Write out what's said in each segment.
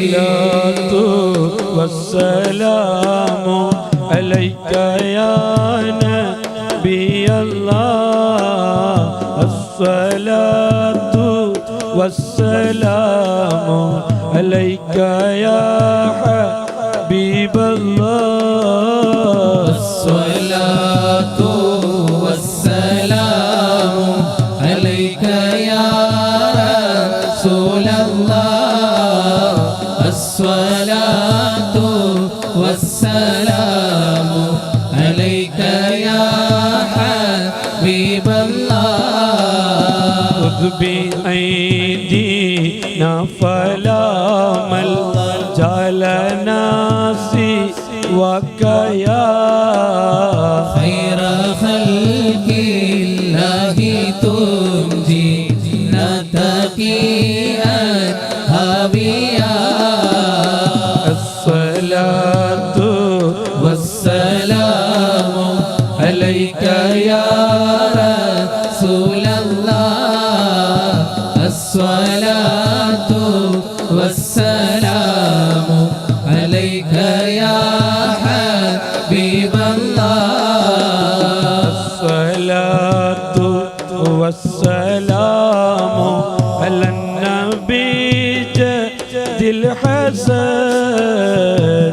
الصلاة والسلام عليك يا نبي الله الصلاة والسلام عليك يا حبيب الله الصلاة بأيدينا فلا ملجأ لنا سواك يا خير خلق الله تنجي نتقيا الصلاة والسلام عليك يا حبيب الله. الصلاة والسلام على النبي جد الحسن.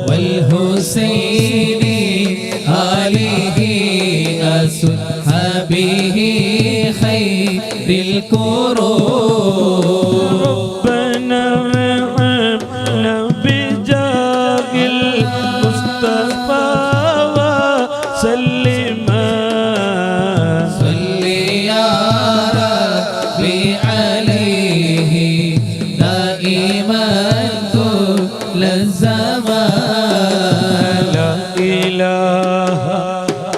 والحسين آله أصحابه خير الكروب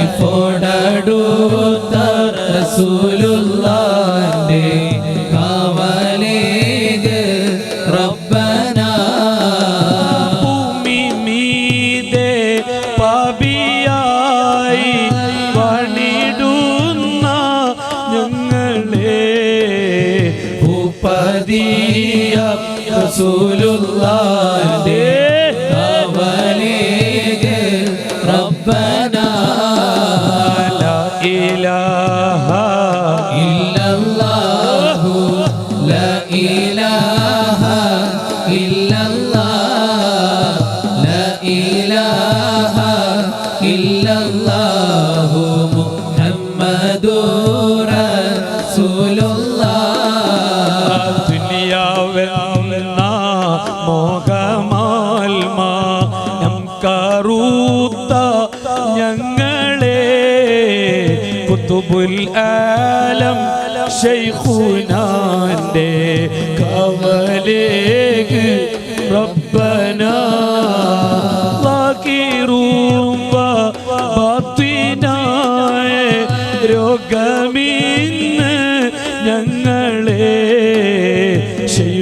അലിഫോടടുത്ത റസൂലുള്ളാന്റെ ഇല്ലല്ലാഹു മുഹമ്മദുർ റസൂലുള്ളാഹ്. ദുനിയാവെന്ന മോഹമാൽമ നം കറൂത്ത ഞങ്ങളെ കുത്തുബുൽ ആലം ഷെയ്ഖുനാന്റെ കവലേക്ക് റബ്ബന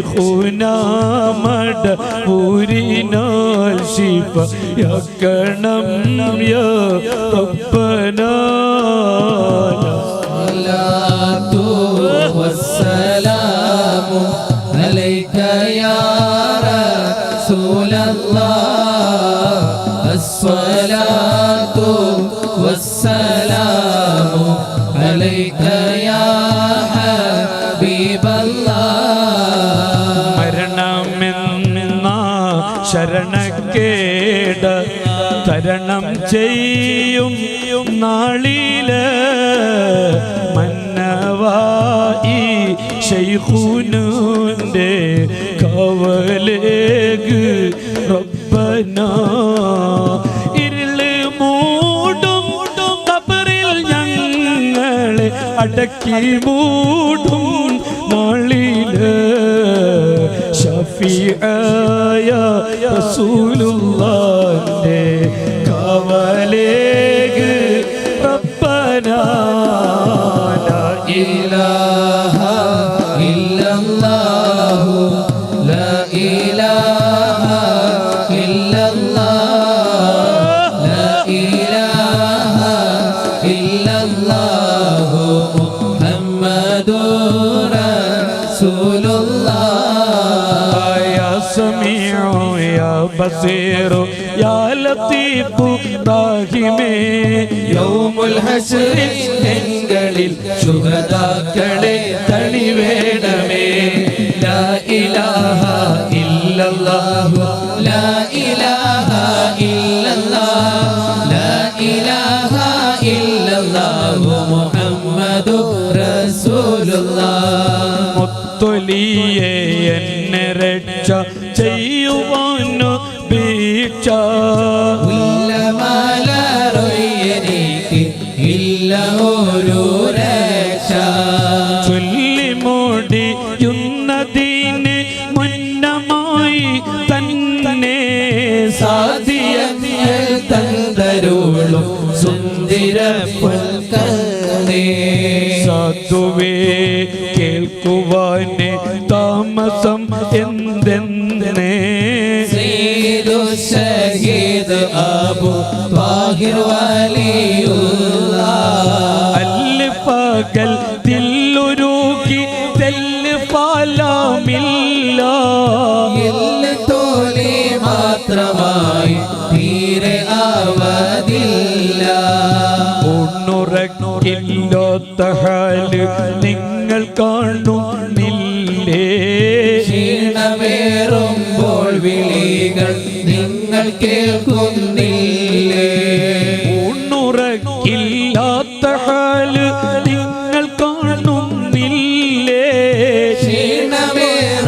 ശൈഖുനാമട ഊരിനാൽ ശിഫ യക്കണം യാ റബ്ബന സലാത്തു വസ്സലാമു അലൈക റസൂലല്ലാഹ് ശരണക്കേട തരണം ചെയ്യും നാളിൽ. മന്നവായി ഷെയ്ഖുനുന്റെ കവലേഗ് റബ്ബന. ഇരുൾ മൂടും കബറിൽ ഞങ്ങളെ അടക്കി മൂടും. നാളിൽ റസൂലുള്ളാഹി ഷഫീആയ സീറോ യാലത്തീപ്പു താഹിമേ യൗമുൽ ഹസ്രിൻ എങ്ങളിൽ ശുഹദാക്കളെ തണി വേണമേ ലാ ഇലാഹ ഇല്ലല്ലാഹു. ലാ ഇലാഹ ഇല്ലല്ലാഹു. ലാ ഇലാഹ ഇല്ലല്ലാഹു. മുഹമ്മദു റസൂലുള്ളാഹ്. മുത്തൊലിയെ എന്നെ രക്ഷ ചെയ്യുവാനോ വീക്ഷ ഉല്ലമാലറൊയ്യനിക്ക് ഇല്ല ഒരു രക്ഷ ചൊല്ലി മൂടിയുന്നതിന് മുന്നമായി തന്നെ സാധിയ സാധ്യങ്ങൾ തന്തരുളും സുന്ദര പൊൽക്കേ സാധുവേ കേൾക്കുവാന് താമസം ഷഹീദ് അബു ബാഹിർ വലിയുള്ള അല്ല് പകൽ തില്ലുരുകി തെല്ല് പാലാമില്ല. എല്ല് തോലി മാത്രമായി തീരെ ആവതില്ല ഉണ്ണുറക്കില്ലാത്ത ഹാൽ നിങ്ങൾ കാണുന്നില്ലേ? ക്ഷീണമേറുമ്പോൾ വിളികൾ നിങ്ങൾ കേൾക്കുന്നില്ലേ? ഉണ്ണുറക്കില്ലാത്ത ഹാൽ നിങ്ങൾ കാണുന്നില്ലേ? ക്ഷീണമേറുമ്പോൾ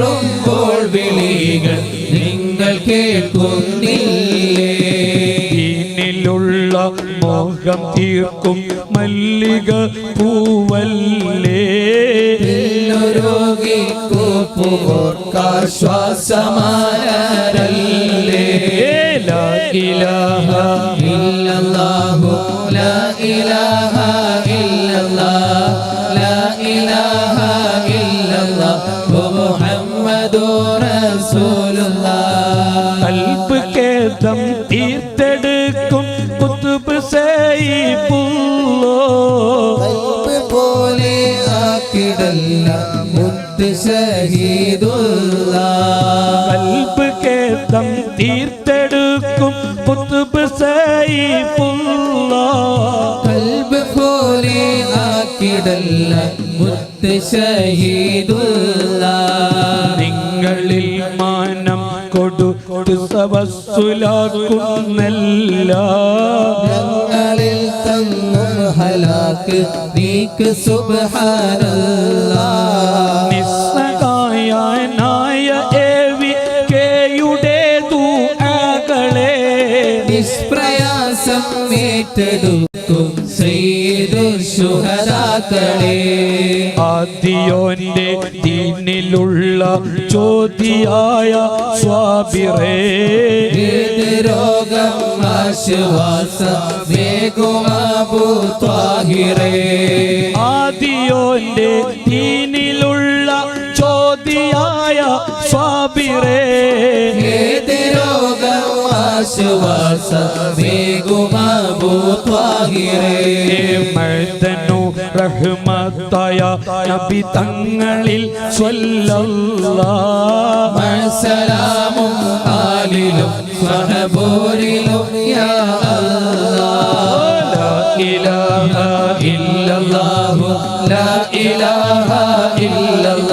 വിളികൾ നിങ്ങൾ കേൾക്കുന്നില്ലേ? ദീനിലുള്ള മോഹം തീർക്കും മല്ലിക പൂവല്ലേ? കൽബ് കേദം തീർത്തെടുക്കും കുത്തുബ് സൈഫുല്ലോ കൽബ് പോലെ ആക്കിടല്ല മുത്ത് ഷഹീദുള്ള കൽബ് കേദം തീർത്തെടുക്കും കുത്തുബ് സൈഫുല്ലോ കൽബ് പോലെ ആക്കിടല്ല മുത്ത് ഷഹീദുള്ള നിങ്ങളിൽ മാനം കൊടുത്തു സവസ്സുലാക്കുന്നല്ല. ഞങ്ങളിൽ തന്നും ഹലാക്ക് നീക്ക് സുബ്ഹാനല്ലാഹ് ഏറ്റെടുക്കും സയ്യിദു ശുഹദാക്കളെ. ആദിയോന്റെ ദീനിലുള്ള ചോദ്യായ സ്വാബിറേ. രോഗം ആശ്വാസ വേഗുമാബു ത്വാഹിറേ. ആദിയോന്റെ ദീനിലുള്ള ചോദ്യായ സ്വാബിറേ. രോഗം ആശ്വാസം ത്വാഹിറേ. റഹ്മത്തായ നബി തങ്ങളിൽ മഴസലാമും ആലിലും സഹബോരിലും യാ അല്ലാഹ്. ലാ ഇലാഹ ഇല്ലല്ലാഹു. ലാ ഇലാഹ ഇല്ലല്ലാഹ്.